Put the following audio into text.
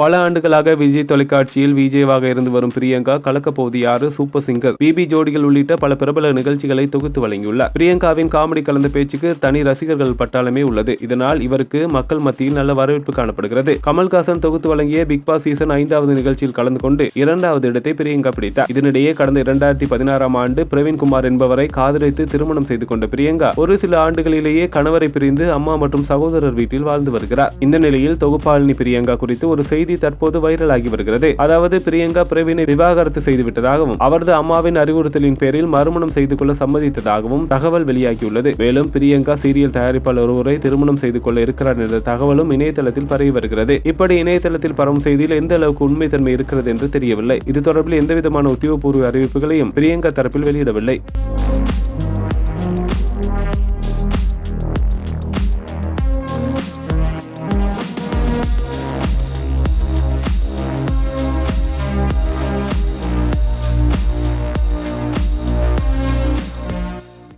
பல ஆண்டுகளாக விஜய் தொலைக்காட்சியில் விஜயவாக இருந்து வரும் பிரியங்கா கலக்கப்போவது யாரு சூப்பர் சிங்கர் பிபி ஜோடிகள் உள்ளிட்ட பல பிரபல நிகழ்ச்சிகளை தொகுத்து வழங்கியுள்ளார். பிரியங்காவின் காமெடி கலந்த பேச்சுக்கு தனி ரசிகர்கள் பட்டாளமே உள்ளது. இதனால் இவருக்கு மக்கள் மத்தியில் நல்ல வரவேற்பு காணப்படுகிறது. கமல்ஹாசன் தொகுத்து வழங்கிய பிக் பாஸ் சீசன் ஐந்தாவது நிகழ்ச்சியில் கலந்து கொண்டு இரண்டாவது இடத்தை பிரியங்கா பிடித்தார். இதனிடையே கடந்த இரண்டாயிரத்தி பதினாறாம் ஆண்டு பிரவீன்குமார் என்பவரை காதலித்து திருமணம் செய்து கொண்ட பிரியங்கா ஒரு சில ஆண்டுகளிலேயே கணவரை பிரிந்து அம்மா மற்றும் சகோதரர் வீட்டில் வாழ்ந்து வருகிறார். இந்த நிலையில் தொகுப்பாளினி பிரியங்கா குறித்து ஒரு செய்தி தற்போது வைரலாகி வருகிறது. அதாவது பிரியங்கா பிரவீனை விவாகரத்து செய்துவிட்டதாகவும் அவரது அம்மாவின் அறிவுறுத்தலின் பேரில் மறுமணம் செய்து கொள்ள சம்மதித்ததாகவும் தகவல் வெளியாகியுள்ளது. மேலும் பிரியங்கா சீரியல் தயாரிப்பாளர் ஒருவரை திருமணம் செய்து கொள்ள இருக்கிறார் என்ற தகவலும் இணையதளத்தில் பரவி வருகிறது. இப்படி இணையதளத்தில் பரவும் செய்தியில் எந்த அளவுக்கு உண்மைத்தன்மை இருக்கிறது என்று தெரியவில்லை. இது தொடர்பில் எந்தவிதமான உத்தியோகபூர்வ அறிவிப்புகளையும் பிரியங்கா தரப்பில் வெளியிடவில்லை.